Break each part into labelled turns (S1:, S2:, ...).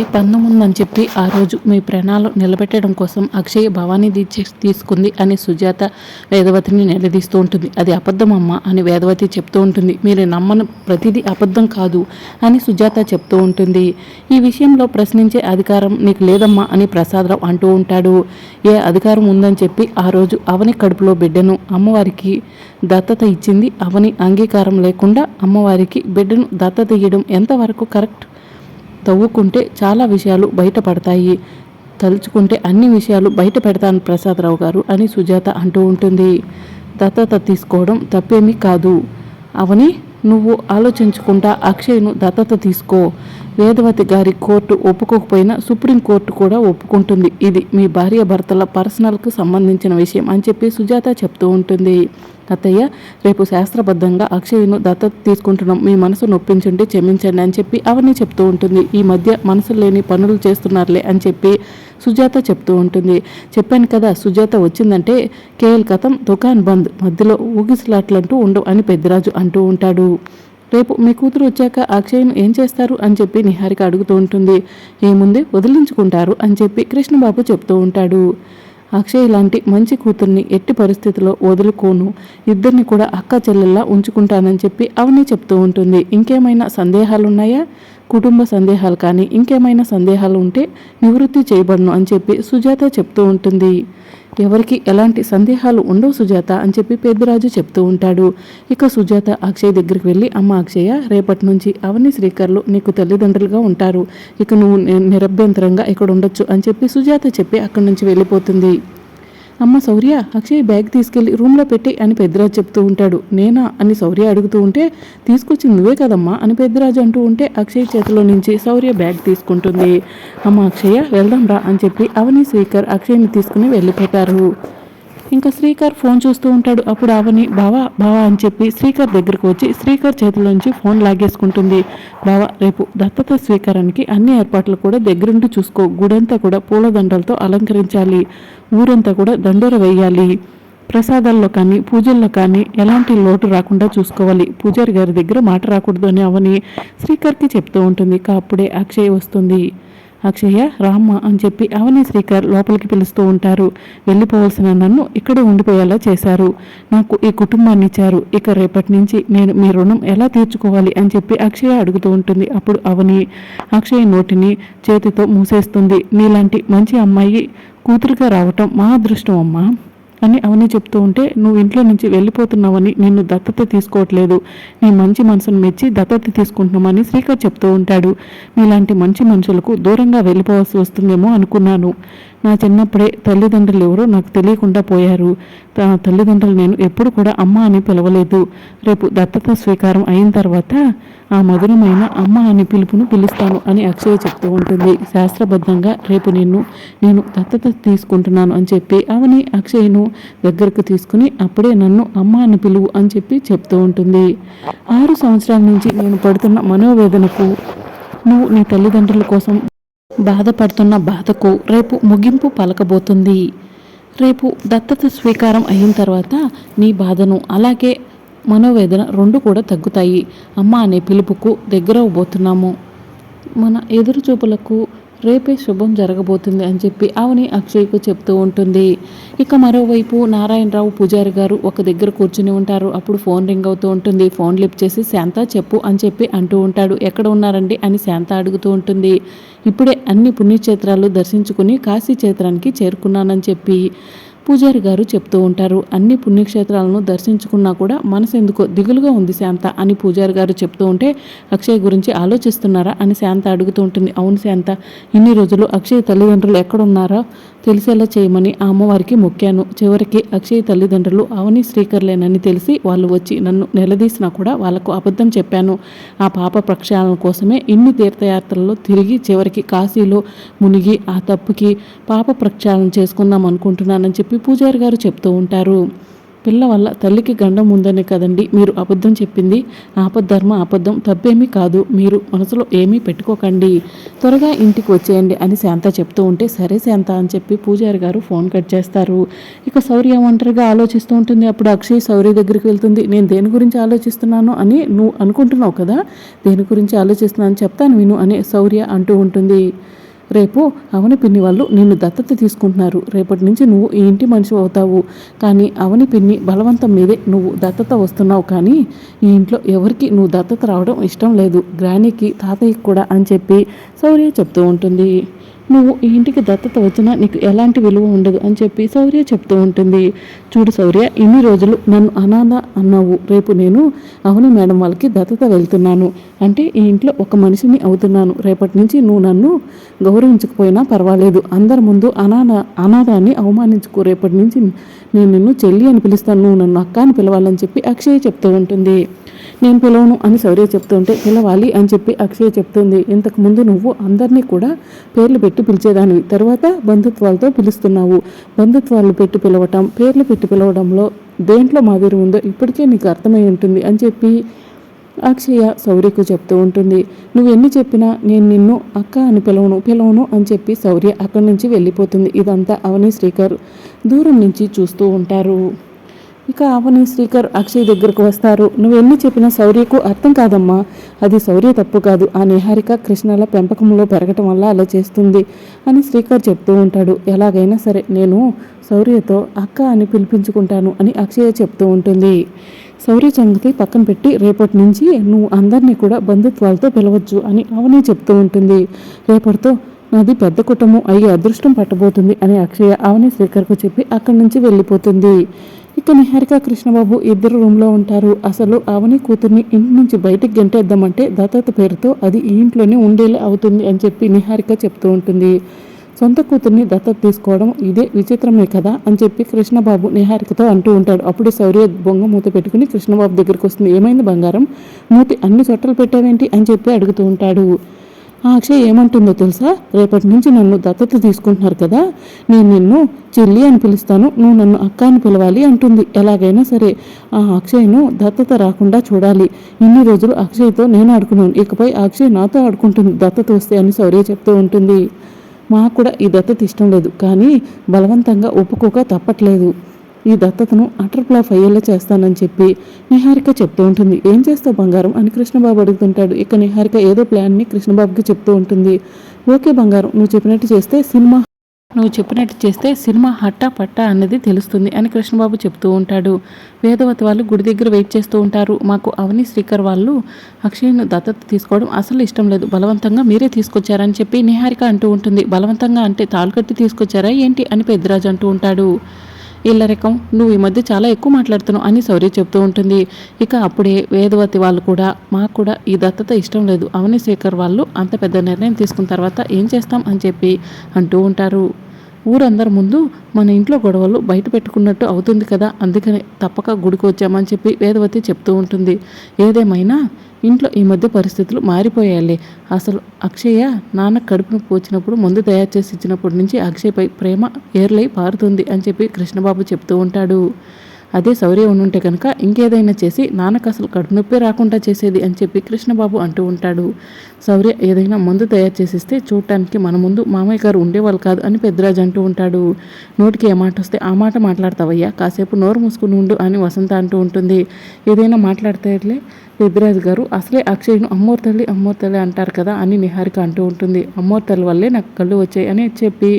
S1: ఏ పన్ను ఉందని చెప్పి ఆ రోజు మీ ప్రాణాలు నిలబెట్టడం కోసం అక్షయ్ భవానీ దీక్ష తీసుకుంది అని సుజాత వేదవతిని నిలదీస్తూ ఉంటుంది. అది అబద్ధమమ్మ అని వేదవతి చెప్తూ ఉంటుంది. మీరు నమ్మని ప్రతిదీ అబద్ధం కాదు అని సుజాత చెప్తూ ఉంటుంది. ఈ విషయంలో ప్రశ్నించే అధికారం నీకు లేదమ్మా అని ప్రసాదరావు అంటూ ఉంటాడు. ఏ అధికారం ఉందని చెప్పి ఆ రోజు అవని కడుపులో బిడ్డను అమ్మవారికి దత్తత ఇచ్చింది. అవని అంగీకారం లేకుండా అమ్మవారికి బిడ్డను దత్తత ఇయ్యడం ఎంతవరకు కరెక్ట్? తవ్వుకుంటే చాలా విషయాలు బయటపడతాయి. తలుచుకుంటే అన్ని విషయాలు బయట పెడతాను ప్రసాదరావు గారు అని సుజాత అంటూ ఉంటుంది. దత్తత తీసుకోవడం తప్పేమీ కాదు. అవని నువ్వు ఆలోచించకుండా అక్షయ్ను దత్తత తీసుకో. వేదవతి గారి కోర్టు ఒప్పుకోకపోయినా సుప్రీంకోర్టు కూడా ఒప్పుకుంటుంది. ఇది మీ భార్య భర్తల పర్సనల్కు సంబంధించిన విషయం అని చెప్పి సుజాత చెప్తూ ఉంటుంది. అత్తయ్య రేపు శాస్త్రబద్ధంగా అక్షయ్ను దత్తత తీసుకుంటున్నాం. మీ మనసు నొప్పించండి క్షమించండి అని చెప్పి అవన్నీ చెప్తూ ఉంటుంది. ఈ మధ్య మనసు లేని పనులు చేస్తున్నారులే అని చెప్పి సుజాత చెప్తూ ఉంటుంది. చెప్పాను కదా సుజాత వచ్చిందంటే కేఎల్ కథం దుకాన్ బంద్. మధ్యలో ఊగిసలాట్లంటూ ఉండవు అని పెద్దరాజు అంటూ ఉంటాడు. రేపు మీ కూతురు వచ్చాక అక్షయ్ను ఏం చేస్తారు అని చెప్పి నిహారిక అడుగుతూ ఉంటుంది. ఏముంది వదిలించుకుంటారు అని చెప్పి కృష్ణబాబు చెప్తూ ఉంటాడు. అక్షయ్ లాంటి మంచి కూతుర్ని ఎట్టి పరిస్థితిలో వదులుకోను. ఇద్దరిని కూడా అక్క చెల్లెల్లా ఉంచుకుంటానని చెప్పి అవని చెప్తూ ఉంటుంది. ఇంకేమైనా సందేహాలు ఉన్నాయా కుటుంబ సందేహాలు కానీ ఇంకేమైనా సందేహాలు ఉంటే నివృత్తి చేయబడను అని చెప్పి సుజాత చెప్తూ ఉంటుంది. ఎవరికి ఎలాంటి సందేహాలు ఉండవు సుజాత అని చెప్పి పెద్దరాజు చెప్తూ ఉంటాడు. ఇక సుజాత అక్షయ్ దగ్గరికి వెళ్ళి అమ్మ అక్షయ రేపటి నుంచి అవని శ్రీకర్లు నీకు తల్లిదండ్రులుగా ఉంటారు. ఇక నువ్వు నిరభ్యంతరంగా ఇక్కడ ఉండొచ్చు అని చెప్పి సుజాత చెప్పి అక్కడి నుంచి వెళ్ళిపోతుంది. అమ్మ శౌర్య అక్షయ్ బ్యాగ్ తీసుకెళ్ళి రూమ్లో పెట్టి అని పెద్దరాజు చెప్తూ ఉంటాడు. నేనా? అని శౌర్య అడుగుతూ ఉంటే తీసుకొచ్చి నువ్వే కదమ్మా అని పెద్దరాజు అంటూ ఉంటే అక్షయ్ చేతిలో నుంచి శౌర్య బ్యాగ్ తీసుకుంటుంది. అమ్మ అక్షయ వెళ్దాం రా అని చెప్పి అవని స్పీకర్ అక్షయ్ని తీసుకుని వెళ్ళిపోతారు. ఇంకా శ్రీకర్ ఫోన్ చూస్తూ ఉంటాడు. అప్పుడు ఆవని బావా బావా అని చెప్పి శ్రీకర్ దగ్గరకు వచ్చి శ్రీకర్ చేతిలోంచి ఫోన్ లాగేసుకుంటుంది. బావా రేపు దత్తత స్వీకారానికి అన్ని ఏర్పాట్లు కూడా దగ్గరుండి చూసుకో. గుడంతా కూడా పూలదండలతో అలంకరించాలి. ఊరంతా కూడా దండోర వేయాలి. ప్రసాదాల్లో కానీ పూజల్లో కానీ ఎలాంటి లోటు రాకుండా చూసుకోవాలి. పూజారి గారి దగ్గర మాట రాకూడదు అని అవని శ్రీకర్కి చెప్తూ ఉంటుంది. అప్పుడే అక్షయ్ వస్తుంది. అక్షయ్య రామ్మ అని చెప్పి అవని శ్రీకర్ లోపలికి పిలుస్తూ ఉంటారు. వెళ్ళిపోవలసిన నన్ను ఇక్కడే ఉండిపోయేలా చేశారు. నాకు ఈ కుటుంబాన్ని ఇచ్చారు. ఇక రేపటి నుంచి నేను మీ రుణం ఎలా తీర్చుకోవాలి అని చెప్పి అక్షయ అడుగుతూ ఉంటుంది. అప్పుడు అవని అక్షయ నోటిని చేతితో మూసేస్తుంది. నీలాంటి మంచి అమ్మాయి కూతురుగా రావటం మా అదృష్టం అమ్మా. అని అవన్నీ చెప్తూ ఉంటే నువ్వు ఇంట్లో నుంచి వెళ్ళిపోతున్నావని నిన్ను దత్తత తీసుకోవట్లేదు. నీ మంచి మనసును మెచ్చి దత్తత తీసుకుంటున్నామని శ్రీకర్ చెప్తూ ఉంటాడు. మీలాంటి మంచి మనుషులకు దూరంగా వెళ్ళిపోవాల్సి వస్తుందేమో అనుకున్నాను. నా చిన్నప్పుడే తల్లిదండ్రులు ఎవరో నాకు తెలియకుండా పోయారు. తల్లిదండ్రులు నేను ఎప్పుడు కూడా అమ్మ అని పిలవలేదు. రేపు దత్తత స్వీకారం అయిన తర్వాత ఆ మధురమైన అమ్మ అని పిలుపును పిలుస్తాను అని అక్షయ చెప్తూ ఉంటుంది. శాస్త్రబద్ధంగా రేపు నిన్ను నేను దత్తత తీసుకుంటున్నాను అని చెప్పి అవని అక్షయ్ను దగ్గరకు తీసుకుని అప్పుడే నన్ను అమ్మ అని పిలువు అని చెప్పి చెప్తూ ఉంటుంది. ఆరు సంవత్సరాల నుంచి నేను పడుతున్న మనోవేదనకు నువ్వు నీ తల్లిదండ్రుల కోసం బాధపడుతున్న బాధకు రేపు ముగింపు పలకబోతుంది. రేపు దత్తత స్వీకారం అయిన తర్వాత నీ బాధను అలాగే మనోవేదన రెండు కూడా తగ్గుతాయి. అమ్మ అనే పిలుపుకు దగ్గరవబోతున్నాము మన ఎదురు చూపులకు రేపే శుభం జరగబోతుంది అని చెప్పి అవని అక్షయ్కు చెప్తూ ఉంటుంది. ఇక మరోవైపు నారాయణరావు పూజారి గారు ఒక దగ్గర కూర్చుని ఉంటారు. అప్పుడు ఫోన్ రింగ్ అవుతూ ఉంటుంది. ఫోన్ లిఫ్ట్ చేసి శాంత చెప్పు అని చెప్పి అంటూ ఉంటాడు. ఎక్కడ ఉన్నారండి? అని శాంత అడుగుతూ ఉంటుంది. ఇప్పుడే అన్ని పుణ్యక్షేత్రాలు దర్శించుకుని కాశీ క్షేత్రానికి చేరుకున్నానని చెప్పి పూజారి గారు చెప్తూ ఉంటారు. అన్ని పుణ్యక్షేత్రాలను దర్శించుకున్నా కూడా మనసు ఎందుకో దిగులుగా ఉంది శాంత అని పూజారి గారు చెప్తూ ఉంటే అక్షయ్ గురించి ఆలోచిస్తున్నారా అని శాంత అడుగుతూ ఉంటుంది. అవును శాంత ఇన్ని రోజులు అక్షయ్ తల్లిదండ్రులు ఎక్కడున్నారా? తెలిసేలా చేయమని ఆ అమ్మవారికి మొక్కాను. చివరికి అక్షయ్ తల్లిదండ్రులు అవని శ్రీకర్లేనని తెలిసి వాళ్ళు వచ్చి నన్ను నిలదీసినా కూడా వాళ్ళకు అబద్ధం చెప్పాను. ఆ పాప ప్రక్షాళన కోసమే ఇన్ని తీర్థయాత్రల్లో తిరిగి చివరికి కాశీలో మునిగి ఆ తప్పుకి పాప ప్రక్షాళన చేసుకుందాం అనుకుంటున్నానని చెప్పి పూజారి గారు చెప్తూ ఉంటారు. పిల్ల వల్ల తల్లికి గండం ఉందనే కదండి. మీరు అబద్ధం చెప్పింది. ఆపద్ధర్మ అబద్ధం తప్పేమీ కాదు. మీరు మనసులో ఏమీ పెట్టుకోకండి. త్వరగా ఇంటికి వచ్చేయండి అని శాంత చెప్తూ ఉంటే సరే శాంత అని చెప్పి పూజారి గారు ఫోన్ కట్ చేస్తారు. ఇక శౌర్య ఒంటరిగా ఆలోచిస్తూ ఉంటుంది. అప్పుడు అక్షయ్ శౌర్య దగ్గరికి వెళ్తుంది. నేను దేని గురించి ఆలోచిస్తున్నాను అని నువ్వు అనుకుంటున్నావు కదా? దేని గురించి ఆలోచిస్తున్నాను చెప్తాను విను అని శౌర్య అంటూ ఉంటుంది. రేపు అవని పిన్ని వాళ్ళు నిన్ను దత్తత తీసుకుంటున్నారు. రేపటి నుంచి నువ్వు ఈ ఇంటి మనిషి అవుతావు. కానీ అవని పిన్ని బలవంతం మీదే నువ్వు దత్తత వస్తున్నావు. కానీ ఈ ఇంట్లో ఎవరికి నువ్వు దత్తత రావడం ఇష్టం లేదు. గ్రానీకి తాతయ్యకి కూడా అని చెప్పి శౌర్య చెప్తూ ఉంటుంది. నువ్వు ఈ ఇంటికి దత్తత వచ్చినా నీకు ఎలాంటి విలువ ఉండదు అని చెప్పి శౌర్య చెప్తూ ఉంటుంది. చూడు శౌర్య ఇన్ని రోజులు నన్ను అనాథ అన్నావు. రేపు నేను అవును మేడం వాళ్ళకి దత్తత వెళ్తున్నాను. అంటే ఈ ఇంట్లో ఒక మనిషిని అవుతున్నాను. రేపటి నుంచి నువ్వు నన్ను గౌరవించకపోయినా పర్వాలేదు. అందరి ముందు అనాథ అనాథాన్ని అవమానించుకో. రేపటి నుంచి నేను నిన్ను చెల్లి అని పిలుస్తాను. నువ్వు నన్ను అక్క అని పిలవాలని చెప్పి అక్షయ్ చెప్తూ ఉంటుంది. నేను పిలవను అని శౌర్య చెప్తుంటే పిలవాలి అని చెప్పి అక్షయ్ చెప్తుంది. ఇంతకుముందు నువ్వు అందరినీ కూడా పేర్లు పెట్టి పిలిచేదానివి. తర్వాత బంధుత్వాలతో పిలుస్తున్నావు. బంధుత్వాలు పెట్టి పిలవటం పేర్లు పెట్టి పిలవడంలో దేంట్లో మాదిరి ఉందో ఇప్పటికే నీకు అర్థమై ఉంటుంది అని చెప్పి అక్షయ శౌర్యకు చెప్తూ ఉంటుంది. నువ్వు ఎన్ని చెప్పినా నేను నిన్ను అక్క అని పిలవను పిలవను అని చెప్పి శౌర్య అక్కడి నుంచి వెళ్ళిపోతుంది. ఇదంతా అవని శ్రీకర్ దూరం నుంచి చూస్తూ ఉంటారు. ఇక అవని శ్రీకర్ అక్షయ్ దగ్గరకు వస్తారు. నువ్వు ఎన్ని చెప్పినా శౌర్యకు అర్థం కాదమ్మా. అది శౌర్య తప్పు కాదు. ఆ నిహారిక కృష్ణల పెంపకంలో పెరగటం వల్ల అలా చేస్తుంది అని శ్రీకర్ చెప్తూ ఉంటాడు. ఎలాగైనా సరే నేను శౌర్యతో అక్క అని పిలిపించుకుంటాను అని అక్షయ చెప్తూ ఉంటుంది. శౌర్య సంగతి పక్కన పెట్టి రేపటి నుంచి నువ్వు అందరినీ కూడా బంధుత్వాలతో పిలవచ్చు అని అవని చెప్తూ ఉంటుంది. రేపటితో నాది పెద్ద కుటుంబం అయ్యి అదృష్టం పట్టబోతుంది అని అక్షయ అవని శ్రీకర్కు చెప్పి అక్కడి నుంచి వెళ్ళిపోతుంది. ఇక నిహారిక కృష్ణబాబు ఇద్దరు రూమ్లో ఉంటారు. అసలు అవని కూతుర్ని ఇంటి నుంచి బయటికి గంటేద్దామంటే దత్తత పేరుతో అది ఈ ఇంట్లోనే ఉండేలా అవుతుంది అని చెప్పి నిహారిక చెప్తూ ఉంటుంది. సొంత కూతుర్ని దత్తత తీసుకోవడం ఇదే విచిత్రమే కదా అని చెప్పి కృష్ణబాబు నిహారికతో అంటూ ఉంటాడు. అప్పుడు శౌర్య బొంగ మూత పెట్టుకుని కృష్ణబాబు దగ్గరికి వస్తుంది. ఏమైంది బంగారం? మూతి అన్ని చొట్టలు పెట్టావేంటి? అని చెప్పి అడుగుతూ ఉంటాడు. అక్షయ్ ఏమంటుందో తెలుసా? రేపటి నుంచి నన్ను దత్తత తీసుకుంటున్నారు కదా నేను నిన్ను చెల్లి అని పిలుస్తాను నువ్వు నన్ను అక్క అని పిలవాలి అంటుంది. ఎలాగైనా సరే ఆ అక్షయ్ను దత్తత రాకుండా చూడాలి. ఇన్ని రోజులు అక్షయ్తో నేను ఆడుకున్నాను ఇకపై అక్షయ్ నాతో ఆడుకుంటుంది దత్తత వస్తే అని సౌర్య చెప్తూ ఉంటుంది. మాకు కూడా ఈ దత్తత ఇష్టం లేదు కానీ బలవంతంగా ఒప్పుకోక తప్పట్లేదు. ఈ దత్తతను అటర్ ఫ్లాప్ అయ్యేలా చేస్తానని చెప్పి నిహారిక చెప్తూ ఉంటుంది. ఏం చేస్తావు బంగారం? అని కృష్ణబాబు అడుగుతుంటాడు. ఇక నిహారిక ఏదో ప్లాన్ని కృష్ణబాబుకి చెప్తూ ఉంటుంది. ఓకే బంగారం నువ్వు చెప్పినట్టు చేస్తే సినిమా నువ్వు చెప్పినట్టు చేస్తే సినిమా హట్టా పట్టా అన్నది తెలుస్తుంది అని కృష్ణబాబు చెప్తూ ఉంటాడు. వేదవతి వాళ్ళు గుడి దగ్గర వెయిట్ చేస్తూ ఉంటారు. మాకు అవని శ్రీకర్ వాళ్ళు అక్షయ్ను దత్తత తీసుకోవడం అసలు ఇష్టం లేదు. బలవంతంగా మీరే తీసుకొచ్చారని చెప్పి నిహారిక అంటూ ఉంటుంది. బలవంతంగా అంటే తాళ్ళు కట్టి తీసుకొచ్చారా ఏంటి? అని పెద్దరాజు అంటూ ఉంటాడు. ఇల్లరికం నువ్వు ఈ మధ్య చాలా ఎక్కువ మాట్లాడుతున్నావు అని శౌర్య చెప్తూ ఉంటుంది. ఇక అప్పుడే వేదవతి వాళ్ళు కూడా మాకు కూడా ఈ దత్తత ఇష్టం లేదు. అవని శేఖర్ వాళ్ళు అంత పెద్ద నిర్ణయం తీసుకున్న తర్వాత ఏం చేస్తాం? అని చెప్పి అంటూ ఉంటారు. ఊరందరి ముందు మన ఇంట్లో గొడవలు బయట పెట్టుకున్నట్టు అవుతుంది కదా. అందుకని తప్పక గుడికి వచ్చామని చెప్పి వేదవతి చెప్తూ ఉంటుంది. ఏదేమైనా ఇంట్లో ఈ మధ్య పరిస్థితులు మారిపోయాలి అసలు అక్షయ నాన్న కడుపును పోచినప్పుడు మందు తయారు చేసి ఇచ్చినప్పటి నుంచి అక్షయ్పై ప్రేమ ఏర్లై పారుతుంది అని చెప్పి కృష్ణబాబు చెప్తూ ఉంటాడు. అదే శౌర్య ఉండుంటే కనుక ఇంకేదైనా చేసి నాన్నకు అసలు కడుపు నొప్పి రాకుండా చేసేది అని చెప్పి కృష్ణబాబు అంటూ ఉంటాడు. శౌర్య ఏదైనా మందు తయారు చేసిస్తే చూడటానికి మన ముందు మామయ్య గారు ఉండేవాళ్ళు కాదు అని పెద్దరాజు అంటూ ఉంటాడు. నోటికి ఏ మాట వస్తే ఆ మాట మాట్లాడతావయ్యా కాసేపు నోరు మూసుకుని ఉండు అని వసంత అంటూ ఉంటుంది. ఏదైనా మాట్లాడితేలే పెద్దరాజు గారు అసలే అక్షయ్ను అమ్మోర్ తల్లి అమ్మోర్ తల్లి అంటారు కదా అని నిహారిక అంటూ ఉంటుంది. అమ్మోర్ తల్లి వల్లే నాకు కళ్ళు వచ్చాయి అని చెప్పి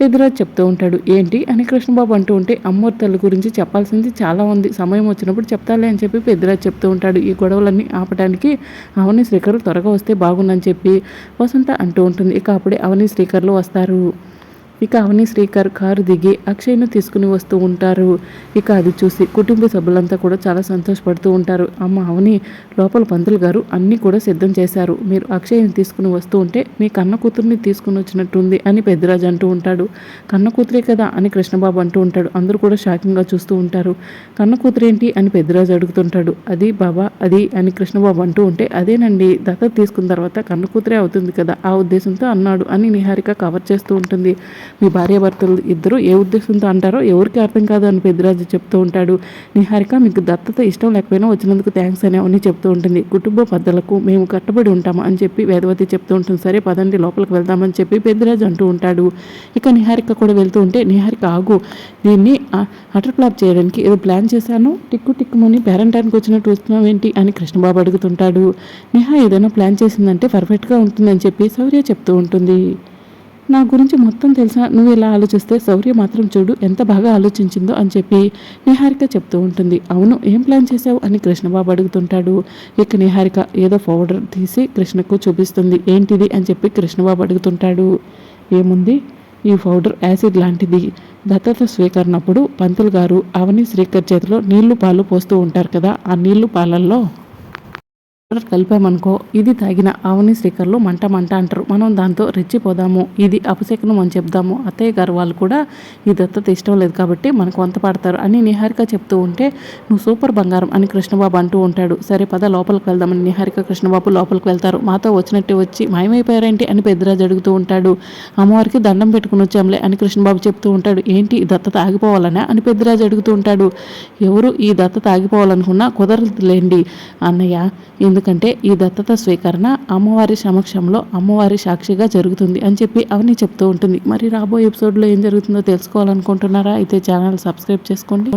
S1: పెద్దరాజు చెప్తూ ఉంటాడు. ఏంటి? అని కృష్ణబాబు అంటూ ఉంటే అమ్మోర్ తల్లి గురించి చెప్పాల్సింది చాలా ఉంది. సమయం వచ్చినప్పుడు చెప్తాలే అని చెప్పి పెద్దరాజు చెప్తూ ఉంటాడు. ఈ గొడవలన్నీ ఆపడానికి అవని శ్రీకర్ త్వరగా వస్తే బాగుందని చెప్పి వసంత అంటూ ఉంటుంది. ఇక అప్పుడే అవని శ్రీకర్లు వస్తారు. ఇక అవని శ్రీకర్ కారు దిగి అక్షయ్ను తీసుకుని వస్తూ ఉంటారు. ఇక అది చూసి కుటుంబ సభ్యులంతా కూడా చాలా సంతోషపడుతూ ఉంటారు. అమ్మ అవని లోపల పంతులు గారు అన్నీ కూడా సిద్ధం చేశారు. మీరు అక్షయ్ని తీసుకుని వస్తూ ఉంటే మీ కన్న కూతుర్ని తీసుకుని వచ్చినట్టుంది అని పెద్దరాజు అంటూ ఉంటాడు. కన్న కూతురే కదా అని కృష్ణబాబు అంటూ ఉంటాడు. అందరూ కూడా షాకింగ్గా చూస్తూ ఉంటారు. కన్న కూతురేంటి అని పెద్దరాజు అడుగుతుంటాడు. అది బాబా అది అని కృష్ణబాబు అంటూ ఉంటే అదేనండి దత్తత తీసుకున్న తర్వాత కన్న కూతురే అవుతుంది కదా ఆ ఉద్దేశంతో అన్నాడు అని నిహారిక కవర్ చేస్తూ ఉంటుంది. మీ భార్యాభర్తలు ఇద్దరు ఏ ఉద్దేశంతో అంటారో ఎవరికి అర్థం కాదు అని పెద్దిరాజు చెప్తూ ఉంటాడు. నిహారిక మీకు దత్తత ఇష్టం లేకపోయినా వచ్చినందుకు థ్యాంక్స్ అని అవన్నీ చెప్తూ ఉంటుంది. కుటుంబ పద్ధతులకు మేము కట్టుబడి ఉంటాము అని చెప్పి వేదవతి చెప్తూ ఉంటుంది. సరే పదండి లోపలికి వెళ్దామని చెప్పి పెద్దిరాజు అంటూ ఉంటాడు. ఇక నిహారిక కూడా వెళ్తూ ఉంటే నిహారిక ఆగు. దీన్ని అటర్ ఫ్లాప్ చేయడానికి ఏదో ప్లాన్ చేశాను. టిక్కు టిక్కుమని పేరంటానికి వచ్చినట్టు వస్తున్నావు ఏంటి అని కృష్ణబాబు అడుగుతుంటాడు. నిహా ఏదైనా ప్లాన్ చేసిందంటే పర్ఫెక్ట్గా ఉంటుందని చెప్పి శౌర్య చెప్తూ ఉంటుంది. నా గురించి మొత్తం తెలిసిన నువ్వు ఇలా ఆలోచిస్తే శౌర్య మాత్రం చూడు ఎంత బాగా ఆలోచించిందో అని చెప్పి నిహారిక చెప్తూ ఉంటుంది. అవును ఏం ప్లాన్ చేసావు అని కృష్ణబాబు అడుగుతుంటాడు. ఇక నిహారిక ఏదో పౌడర్ తీసి కృష్ణకు చూపిస్తుంది. ఏంటిది అని చెప్పి కృష్ణబాబు అడుగుతుంటాడు. ఏముంది? ఈ పౌడర్ యాసిడ్ లాంటిది. దత్తత స్వీకరణప్పుడు పంతులు గారు అవని శ్రీకర్ చేతిలో నీళ్ళు పాలు పోస్తూ ఉంటారు కదా ఆ నీళ్ళు పాలల్లో పౌడర్ కలిపామనుకో ఇది తాగిన ఆవుని శ్రీకర్లు మంట మంట అంటారు. మనం దాంతో రెచ్చిపోదాము ఇది అపశకనం అని చెప్దాము. అత్తయ్య గారు వాళ్ళు కూడా ఈ దత్తత ఇష్టం లేదు కాబట్టి మనకు వంత పడతారు అని నిహారిక చెప్తూ ఉంటే నువ్వు సూపర్ బంగారం అని కృష్ణబాబు అంటూ ఉంటాడు. సరే పద లోపలికి వెళ్దామని నిహారిక కృష్ణబాబు లోపలికి వెళ్తారు. మాతో వచ్చినట్టే వచ్చి మాయమైపోయారేంటి అని పెద్దరాజు అడుగుతూ ఉంటాడు. అమ్మవారికి దండం పెట్టుకుని వచ్చాంలే అని కృష్ణబాబు చెప్తూ ఉంటాడు. ఏంటి దత్తత ఆగిపోవాలనా అని పెద్దరాజు అడుగుతూ ఉంటాడు. ఎవరు ఈ దత్తత ఆగిపోవాలనుకున్నా కుదరలేండి అన్నయ్య. ఎందుకంటే ఈ దత్తత స్వీకరణ అమ్మవారి సమక్షంలో అమ్మవారి సాక్షిగా జరుగుతుంది అని చెప్పి అవని చెప్తూ ఉంటుంది. మరి రాబోయే ఎపిసోడ్లో ఏం జరుగుతుందో తెలుసుకోవాలనుకుంటున్నారా? అయితే ఛానల్ సబ్స్క్రైబ్ చేసుకోండి.